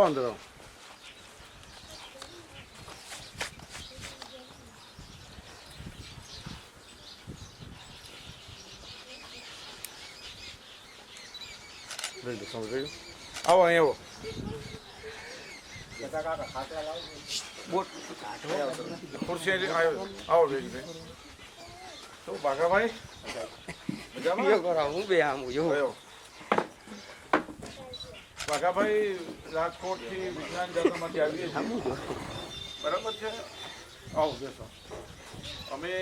આવો અંદર આવો લઈ લો, સમજ લઈ લો. આવો અહીંયા આવો બોટ ખુરશી અહીં આવ્યો આવો વેગભાઈ શું બાઘાભાઈ મજામાં હું બે આમ જો કયો બાઘાભાઈ રાજકોટથી વિજ્ઞાન જાતમાંથી આવીએ છીએ. બરાબર છે? આવો, બેસો. અમે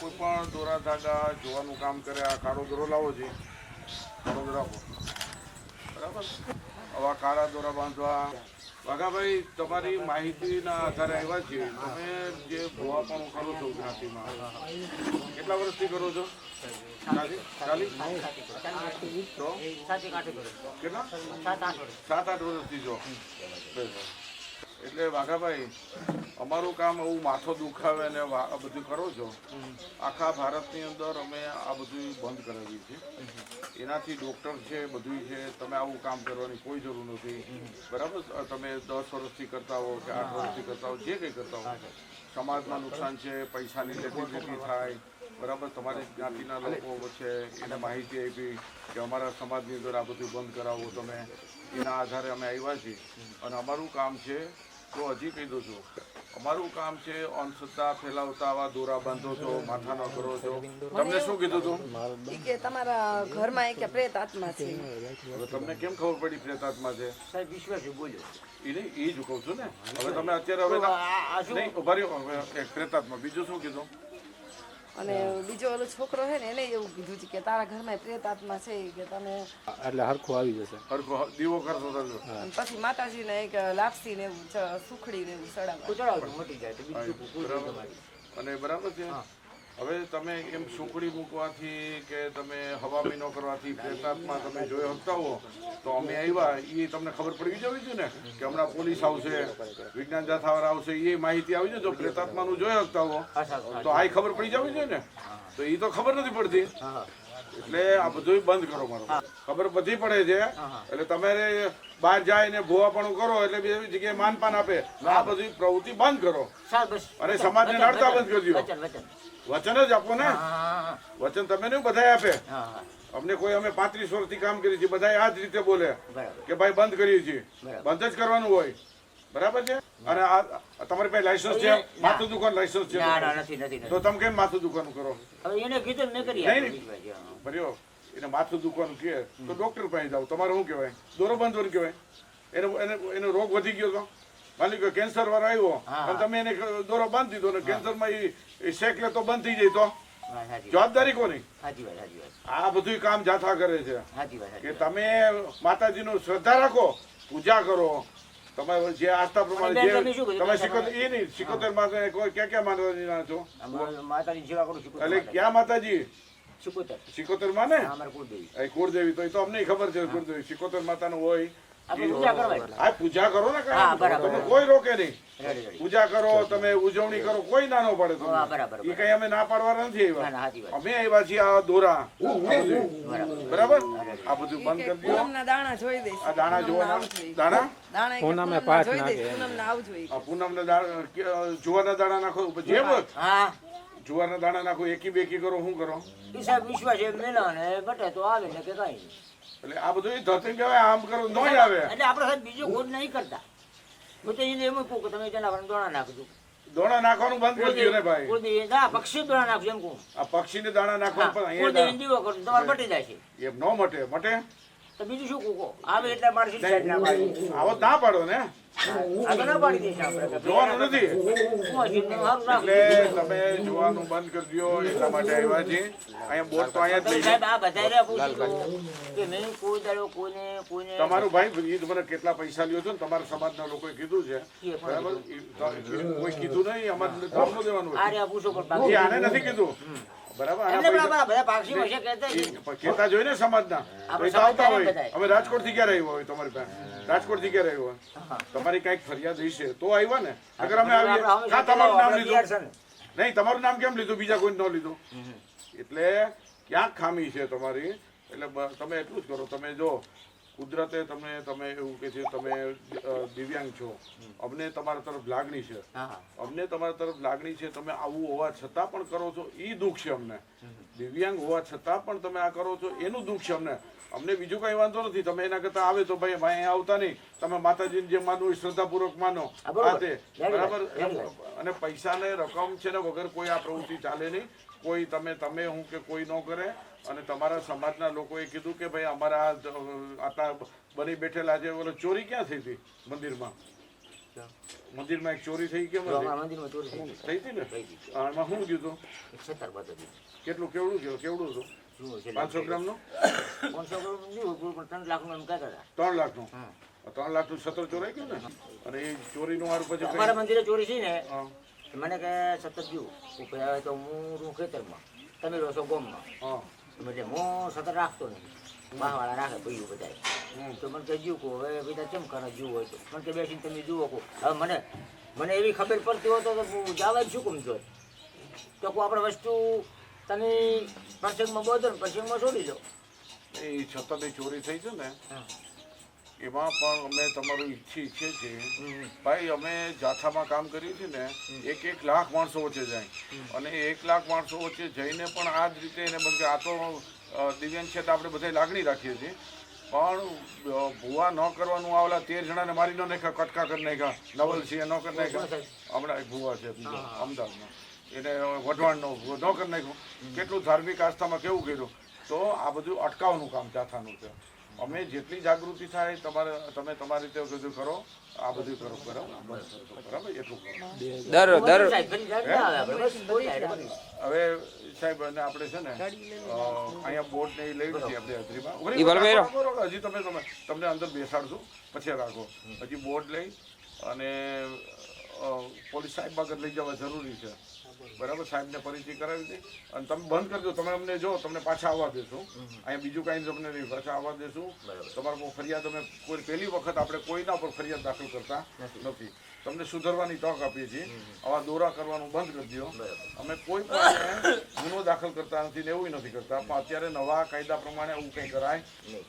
કોઈ પણ દોરા ધાગા જોવાનું કામ કરે, આ કાળો દોરો લાવો છે. કાળો દોરા બરાબર? આવા કાળા દોરા બાંધવા. વાઘાભાઈ, તમારી માહિતીના આધારે આવ્યા છીએ. તમે જે ભોવા પણ કરો છો જ્ઞાતિમાં કેટલા વર્ષથી કરો છો? સાત આઠ વર્ષથી જો. એટલે વાઘાભાઈ, અમારું કામ એવું માથો દુખાવે ને આ બધું કરો છો. આખા ભારતની અંદર અમે આ બધું બંધ કરાવી છે. એનાથી ડૉક્ટર છે બધું છે, તમે આવું કામ કરવાની કોઈ જરૂર નથી. બરાબર? તમે દસ વર્ષથી કરતા હો કે આઠ વર્ષથી કરતા હો, જે કંઈ કરતા હો. સમાજમાં નુકસાન છે, પૈસાની લેતી થાય બરાબર તમારી જ્ઞાતિના લોકો છે એને માહિતી આપી કે અમારા સમાજની અંદર આ બધું બંધ કરાવો તમે. એના આધારે અમે આવ્યા છીએ. અને અમારું કામ છે તો હજી કહી દઉં છું અમારું કામ છે અંધશ્રદ્ધા ફેલાવતા આવા દોરા બાંધો છો માથાનો કરો છો. તમને શું કીધું હતું કે તમારા ઘરમાં એક પ્રેત આત્મા છે. હવે તમને કેમ ખબર પડી પ્રેતાત્મા છે? સાહેબ વિશ્વાસ બોલ્યો. એ નહીં એ જ કહું છું ને. હવે તમે અત્યારે હવે ના- નહીં ઊભા રહ્યો પ્રેતાત્મા બીજું શું કીધું? અને બીજો ઓલો છોકરો છે ને એને એવું કીધું છે કે તારા ઘરમાં પ્રેત આત્મા છે કે તમે એટલે હરખું આવી જશે. હરખો દીવો કરતો હતો પછી માતાજીને એક લાપસી ને એવું સુખડી ને એવું સડાવ મોટી મટી જાય અને બરાબર છે? હવે તમે એમ સુખડી મૂકવાથી કે તમે હવામી ન કરવાથી પ્રેતાત્મા તમે જોઈ શકતા હો તો અમે આવ્યા એ તમને ખબર પડી જવી જોઈએ ને? કે હમણાં પોલીસ આવશે વિજ્ઞાન જાથાવાળા આવશે એ માહિતી આવી જાય જો પ્રેતાત્માનું જોઈ શકતા હો. તો આ ખબર પડી જવી જોઈએ ને? તો એ તો ખબર નથી પડતી. એટલે આ બધું બંધ કરો મારો ખબર બધી પડે છે. એટલે તમારે બહાર જાય ને ભૂવાપણું કરો એટલે બીજી જગ્યાએ માનપાન આપે. આ બધી પ્રવૃત્તિ બંધ કરો. અને સમાજને નડતા બંધ કરી દો વચન. જ આપો ને. વચન તમે નહીં બધાય આપે. અમને કોઈ અમે પાંત્રીસ વર્ષથી કામ કરીએ છીએ બધા આ જ રીતે બોલે કે ભાઈ બંધ કરીએ છીએ. બંધ જ કરવાનું હોય. બરાબર છે? અને આ તમારી પાસે લાયસન્સ છે? માથું દુકાન લાયસન્સ છે ના ના નથી નથી તો તમે કેમ માથું દુકાન કરો? હવે એને કીધું મેં કરી નહીં. ભર્યો. એને માથું દુકાન કહે તો ડોક્ટર પાસે જાવ તમારે શું કહેવાય? દોરો બંધ હોય કહેવાય. એને એને એનો રોગ વધી ગયો તો? માલિક કેન્સર વાળો આવ્યો. અને તમે એને દોરો બાંધી દીધો ને કેન્સરમાં એ શેક લે તો બંધ થઈ જાય તો? જવાબદારી કોની? આ બધું કામ જાથા કરે છે. કે તમે માતાજીનું શ્રદ્ધા રાખો પૂજા કરો તમે જે આસ્થા પ્રમાણે જે તમે શું કીધું? તમે સિકોતેર એ નહીં સિકોતેર માતા કોઈ ક્યાં ક્યાં માતાજીના છો? માતાજી સેવા કરું છું એટલે ક્યાં માતાજી? શીખોતર સિકોતેરમાં ને કુળદેવી. કુળદેવી તો એ તો અમને ખબર છે કુળદેવી સિકોતેર માતાનું હોય પૂજા કરવાની આ પૂજા કરો ને હા, કાંઈ. બરાબર. તમને કોઈ રોકે નહીં. Ready ready. પૂજા કરો તમે ઉજવણી કરો કોઈ ના નો તમને. એ કઈ અમે ના પાડવાના નથી ના ના આવ્યા અમે આવ્યા છીએ આ દોરા. બરાબર. આ બધું બંધ કરી દો. દાણા જોઈ દઈશ. આ દાણા જોવાના દાણા દાણા? પૂનમે પાંચ નાખે. પૂનમના દાણા દાણા જે હા. જુવારના દાણા નાખો એકી બેકી કરો શું કરો? વિશ્વાસ એમ મેલા ને ઘટે તો આવે ને કે કઈ. એટલે આ બધું એ ધરતી કહેવાય આમ કરો ન આવે. એટલે આપણે સાહેબ બીજું ખોટ નહીં કરતા. હું તો એને એમ કહું કે તમે જનાવરને દોણા નાખજો. દોણા નાખવાનું બંધ કરી દીધું ને ભાઈ. કુળદેવી ના પક્ષી દોણા નાખજો એમ કહું. આ પક્ષીને દાણા નાખવા પણ અહીંયા કુળદેવી દીવો કરો તમારે મટી જાય છે. એમ ન મટે. મટે? તો બીજું શું કહું? આવે એટલે પાડી આવો ના પાડો ને. આગળ ના પાડી દઈશ આપણે જોવાનું નથી. એટલે તમે જોવાનું બંધ કરજો એટલા માટે આવ્યા છે. અહીંયા બોટ તો અહીંયા જ લઈ સાહેબ આ બધા રહ્યા કે નહીં કોઈ દાડો કોઈને કોઈને તમારું ભાઈ એ મને કેટલા પૈસા લ્યો છો ને તમારા સમાજના લોકોએ કીધું છે. બરાબર? કોઈ કીધું નહીં અમારે ધર્મનું દેવાનું આ પૂછો પણ આને નથી કીધું? તમારી કંઈક ફરિયાદ હશે તો આવ્યા ને? અગર અમે આવીએ તમારું નામ લીધું. નહીં તમારું નામ કેમ લીધું? બીજા કોઈ ન લીધું? એટલે ક્યાંક ખામી છે તમારી. એટલે તમે એટલું જ કરો. તમે જો કુદરતે તમને તમે એવું કે છે તમે દિવ્યાંગ છો. અમને તમારા તરફ લાગણી છે. અમને તમારા તરફ લાગણી છે તમે આવું હોવા છતાં પણ કરો છો એ દુઃખ છે અમને. દિવ્યાંગ હોવા છતાં પણ તમે આ કરો છો એનું દુઃખ છે અમને. અમને બીજું કઈ વાંધો નથી તમે એના કરતા આવે તો ભાઈ ભાઈ આવતા નહીં. તમે માતાજીને જે માનવું શ્રદ્ધાપૂર્વક માનો. આ તે. બરાબર? અને પૈસા અને પૈસાને રકમ છે ને વગર કોઈ આ પ્રવૃત્તિ ચાલે નહીં. કોઈ તમે તમે હું કે કોઈ ન કરે. અને તમારા સમાજના લોકોએ કીધું કે ભાઈ અમારા આટલા બની બેઠેલા છે. ઓલો ચોરી ક્યાં થઈ હતી મંદિરમાં? મંદિરમાં એક ચોરી થઈ કેમ ચોરી થઈ હતી. ને? એમાં શું હતી કેટલું કેવડું છે? કેવડું હતું? પાંચસો ગ્રામનું? પાંચસો ગ્રામ ત્રણ લાખનું ત્રણ લાખનું ત્રણ લાખનું સત્તર ચોરાઈ ગયું ને? અને એ ચોરીનું મારું પછી મંદિરે ચોરી છે ને? મને કે સતત જીવું હું કહે હવે તો હું રહું ખેતરમાં. તમે રહો છો ગોમમાં. હા. એટલે હું સતત રાખતો નહીં. બાવાળા રાખે ભાઈઓ બધા. તો મને કે જીવ કહો હવે બધા કેમ કરે જીવ હોય તો? મને કે બેસીને તમે જુઓ કહો. હવે મને મને એવી ખબર પડતી હોય તો હું જાવા જ શું કમ જોઈ તો. કહું આપણે વસ્તુ તમે પ્રસંગમાં બોધો ને પ્રસંગમાં છોડી દો. એ છતાં ચોરી થઈ છે ને. હા. એમાં પણ અમે તમારું ઈચ્છી ઈચ્છીએ છીએ ભાઈ અમે જાથામાં કામ કર્યું છે ને એક એક લાખ માણસો વચ્ચે જાય. અને એક લાખ માણસો વચ્ચે જઈને પણ આ જ રીતે એને બધે આ તો દિવ્યાંગ છે તો આપણે બધા લાગણી રાખીએ છીએ. પણ ભૂવા ન કરવાનું આવેલા તેર જણાને મારી ન નાખ્યા કટકા કરી નાખ્યા નવલ છે ન કરી નાખ્યા. હમણાં ભૂવા છે અમદાવાદમાં. એને વઢવાણનો ભૂવો ન કરી નાખ્યો. કેટલું ધાર્મિક આસ્થામાં કેવું કર્યું? તો આ બધું અટકાવવાનું કામ જાથાનું છે. અમે જેટલી જાગૃતિ થાય તમારે તમે તમારી રીતે બધું કરો આ બધું કરો બરાબર? બરાબર? એટલું કરો. દર દર. હવે સાહેબ અને આપણે છે ને અહીંયા બોટ ને લઈ છીએ આપણે હાજરીમાં. હજી તમે તમે તમને અંદર બેસાડશું પછી રાખો. હજી બોટ લઈ અને પોલીસ સાહેબ આગળ લઈ જવા જરૂરી છે. બરાબર? સાહેબને પરિચય કરાવી દે. અને તમે બંધ કરજો તમે અમને જો તમને પાછા આવવા દેશું. અહીંયા બીજું કાંઈ તમને નહીં પાછા આવવા દેશું. તમારા પર ફરિયાદ અમે કોઈ પહેલી વખત આપણે કોઈના પર ફરિયાદ દાખલ કરતા નથી. તમને સુધરવાની તક આપીએ છીએ. આવા દોરા કરવાનું બંધ કરી દો અમે કોઈ પણ ગુનો દાખલ કરતા નથી ને એવું નથી કરતા. પણ અત્યારે નવા કાયદા પ્રમાણે આવું કંઈ કરાય.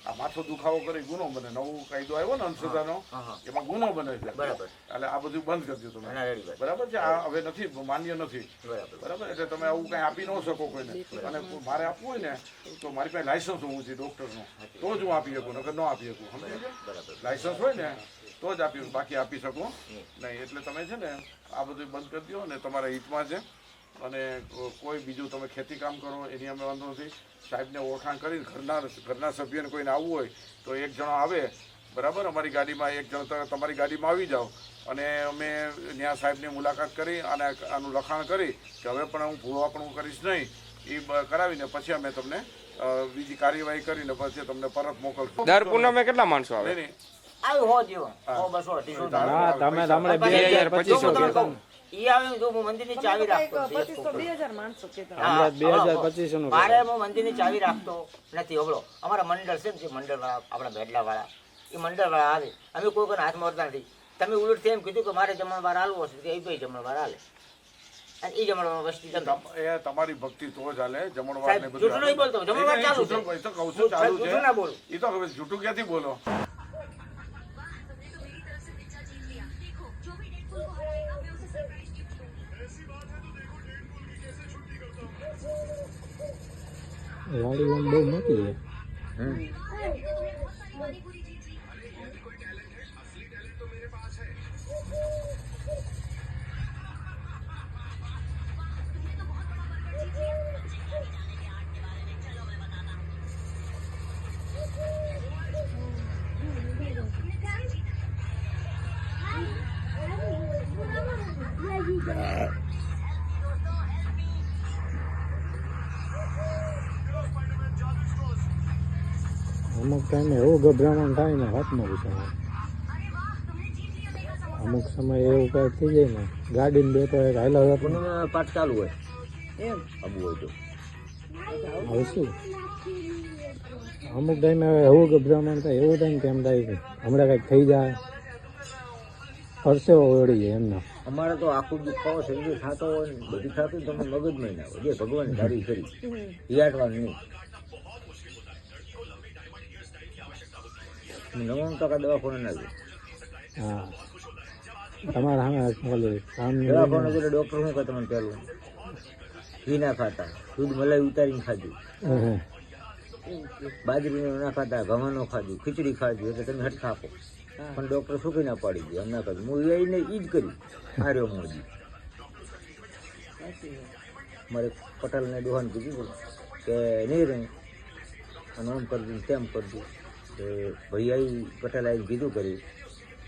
આ માથો દુખાવો કરી ગુનો બને. નવો કાયદો આવ્યો ને અંશધાનો એમાં ગુનો બને છે. બરાબર. એટલે આ બધું બંધ કરી દો તમે. ના. બરાબર છે? આ હવે નથી માન્ય નથી. બરાબર. એટલે તમે આવું કઈ આપી ન શકો કોઈને. અને મારે આપવું હોય ને તો મારી પાસે લાયસન્સ હોવું જોઈએ ડોક્ટરનું તો જ હું આપી શકું નકર ન આપી શકું. છે લાયસન્સ હોય ને તો જ આપી બાકી આપી શકું. નહીં એટલે તમે છે ને આ બધું બંધ કરી દો ને તમારા હિતમાં છે. અને કોઈ બીજું તમે ખેતી કામ કરો એની અમે વાંધો નથી. સાહેબને ઓળખાણ કરીને ઘરના ઘરના સભ્યને કોઈને આવવું હોય તો એક જણો આવે બરાબર? અમારી ગાડીમાં એક જણ તમે તમારી ગાડીમાં આવી જાઓ. અને અમે ત્યાં સાહેબની મુલાકાત કરી અને આનું લખાણ કરી કે હવે પણ હું ભૂવા પણ હું કરીશ નહીં. એ કરાવીને પછી અમે તમને બીજી કાર્યવાહી કરીને પછી તમને પરત મોકલશું. દર પૂનમે કેટલા માણસો આવે? નહીં. આવ્યું હો જેવા. હો. બસો અઢીસો ના, ના. તમે તમને બે હજાર પચીસો તમને કહેતા કહું, ઈ આવે તો હું મંદિરની ચાવી રાખતો નથી. પચીસો બે હજાર માણસો કહેતા. હા, હમણાં બે હજાર હલો, પચીસો નું મારે હું મંદિરની ચાવી રાખતો નથી હબળો અમારા મંડળ છે ને જે મંડળ આપણા ભેડલા વાળા એ મંડળ વાળા આવે. અમે કોઈ કોઈને હાથ મારતા નથી. તમે ઉલટથી એમ કીધું કે મારે જમણવાર હાલવો છે કે એ ભાઈ જમણવાર હાલે. અને એ જમણવાર વસ્તી એ તમારી ભક્તિ તો જ હાલે જમણવાર ને બધું જૂઠું નહીં બોલતો, જમણવાર ચાલુ છે. તો કહું છું ચાલુ છે. જૂઠું ના બોલું. એ તો હવે જૂઠું ક્યાંથી બોલો? આમ બહુ મોટી છે અમુક ટાઈમે એવું ગભરામણ થાય ને હાથમાં ઘૂસાય અમુક સમય એવું કાંઈક થઈ જાય ને ગાડીને બે તો એક હાઈલા હોય પાઠ ચાલુ હોય. એમ. આબુ હોય તો. હવે શું? અમુક ટાઈમે હવે એવું ગભરામણ થાય એવું થાય ને કેમ થાય કે હમણાં કંઈક થઈ જાય. પરસેવો ઓળી જાય એમના. અમારે તો આખું દુખાવો શરીર થતો હોય ને બધું થતું તમે મગજમાં ના હોય જે ભગવાન ધારી કરી વિરાટવાનું નહીં. નવ્વાણું ટકા દવાખાને ના ગયું હા. તમારા સામે કામ દવાખાને એટલે ડૉક્ટર શું કહે તમને પહેલું? ઘી ના ખાતા. દૂધ મલાઈ ઉતારીને ખાધું. બાજરી ના ખાતા ઘઉંનું ખાધું ખીચડી ખાધું એટલે તમે હટકા આપો. પણ ડૉક્ટર શું કઈ ના પાડી દે? એમ ના ખાધું હું એને એ જ કર્યું આ મોદી. મારે પટેલને ડોહાને કીધું કે નહીં રહે અને આમ કરજો તેમ કરજો કે ભૈયાઈ પટેલ આવીને કીધું કર્યું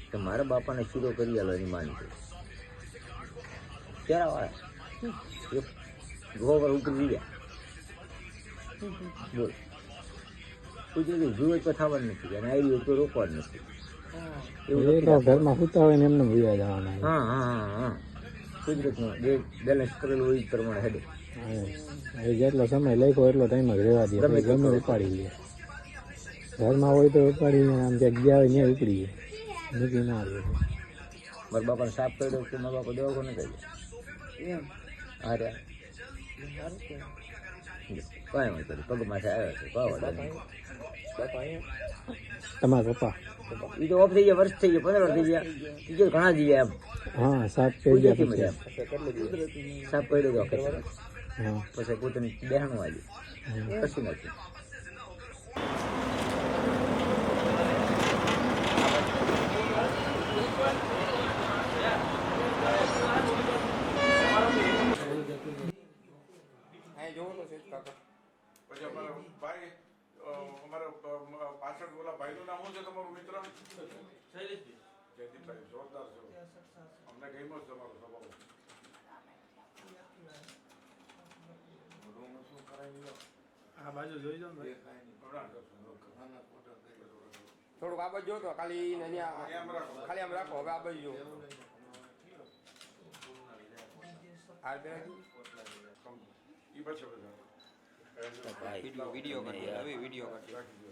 કે મારા બાપાને શીરો કરી આલો એની માની ક્યારે વાળા એક ગોબર ઉતરી ગયા. બોલ. ઉતરી જુએ તો થવાનું નથી અને આવી તો રોકવાનું નથી. તો. ઘરમાં સુતા હોય ને એમને ભૂયા જવાના. હા હા હા કુદરતનું જે બેલેન્સ કરેલું હોય પ્રમાણે હેડે. જેટલો સમય લખ્યો એટલો ટાઈમ જ રહેવા દે. ગમે ઉપાડી લે. ઘરમાં હોય તો ઉપાડી આમ જગ્યા ગયા હોય ત્યાં ઉપડી જાય મૂકી ના આવે મારા બાપાને સાફ કરી દઉં કે મારા બાપા દવાખાને કહી દે કાંઈ વાંધો નહીં પગ માથે આવ્યો છે પાવડા તમારા પપ્પા? એ તો ઓફ થઈ ગયા વર્ષ થઈ ગયા પંદર વર્ષ થઈ ગયા. બીજો ઘણા જઈએ એમ. હા સાત થઈ ગયા મજા એમ સાફ કરી હા. પછી પોતાની બેહણું આવી કશું નથી પછી અમારા ભાઈ અ, અમારા અ, પાછળ ઓલા ભાઈનું નામ શું છે તમારું મિત્ર જયદીપભાઈ જોરદાર છે અમને ગમ્યો છે તમારો સ્વભાવ થોડુંક આ બાજુ જો તો ખાલી ને અહીંયા આમ રાખો. ખાલી આમ રાખો હવે આ બાજુ વીડિયો વીડિયો હવે વીડિયો કરી રાખી દો.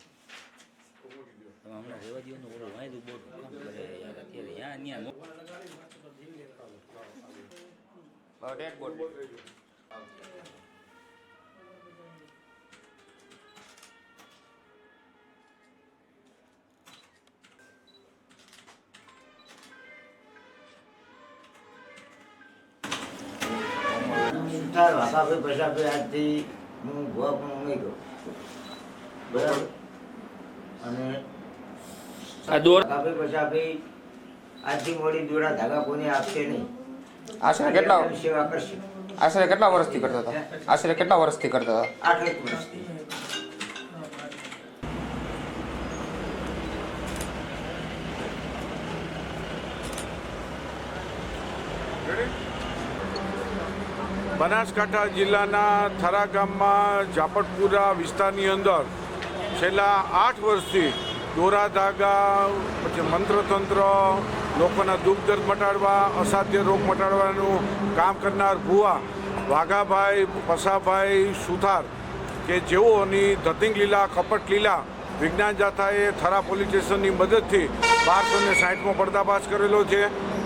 તો મૂકી દો હમણાં રેવા દો ઓલો વાંધો બહુ કામ કરે યાર અત્યારે. યા ન્યા ડેડ બોર્ડ સુથાર વાંકાભાઈ પૈસાભાઈ આજથી હું ગોવા પણ નહીં ગયો. બરાબર? અને આ દોર વાંકાભાઈ પૈસાભાઈ આજથી મોડી દોરા ધાગા કોને આપશે નહીં. આશરે કેટલા સેવા કરશે. આશરે કેટલા વર્ષથી કરતા હતા? આશરે કેટલા વર્ષથી કરતા હતા? આઠેક વર્ષથી. બનાસકાંઠા જિલ્લાના થરા ગામમાં ઝાપટપુરા વિસ્તારની અંદર છેલ્લા આઠ વર્ષથી દોરા ધાગા, પછી મંત્રતંત્ર, લોકોના દુઃખ દર્દ મટાડવા, અસાધ્ય રોગ મટાડવાનું કામ કરનાર ભુવા વાઘાભાઈ પસાભાઈ સુથાર કે જેઓની ધતિંગ લીલા કપટ લીલા વિજ્ઞાન જાથાએ થરા પોલીસ સ્ટેશનની મદદથી બારસો ને સાહીઠમાં પર્દાફાશ કરેલો છે.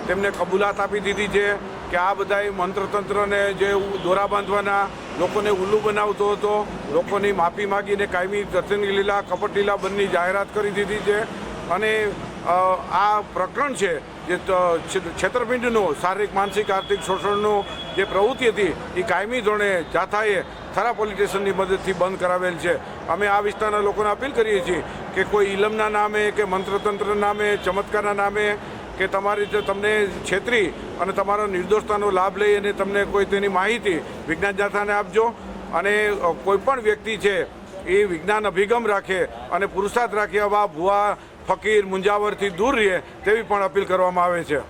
તેમને કબૂલાત આપી દીધી છે. કે આ બધાય મંત્રતંત્રને જે દોરા બાંધવાના લોકોને ઉલ્લુ બનાવતો હતો, લોકોની માફી માગીને કાયમી ધતિંગ લીલા કપટ લીલા બંધની જાહેરાત કરી દીધી છે. અને આ પ્રકરણ છે જે છેતરપિંડીનું, શારીરિક, માનસિક, આર્થિક શોષણનું જે પ્રવૃત્તિ હતી, એ કાયમી ધોરણે જાથાએ થરા પોલીસ સ્ટેશનની મદદથી બંધ કરાવેલ છે. અમે આ વિસ્તારના લોકોને અપીલ કરીએ છીએ કે કોઈ ઇલમના નામે કે મંત્રતંત્ર નામે, ચમત્કારના નામે કે તમારી જે તમને છેતરી અને તમારો નિર્દોષતાનો લાભ લઈ અને તમને કોઈ તેની માહિતી વિજ્ઞાન જાથાને આપજો. અને કોઈ પણ વ્યક્તિ છે, એ વિજ્ઞાન અભિગમ રાખે અને પુરુષાર્થ રાખે, આવા ભુવા, ફકીર, મુંજાવરથી દૂર રહે તેવી પણ અપીલ કરવામાં આવે છે.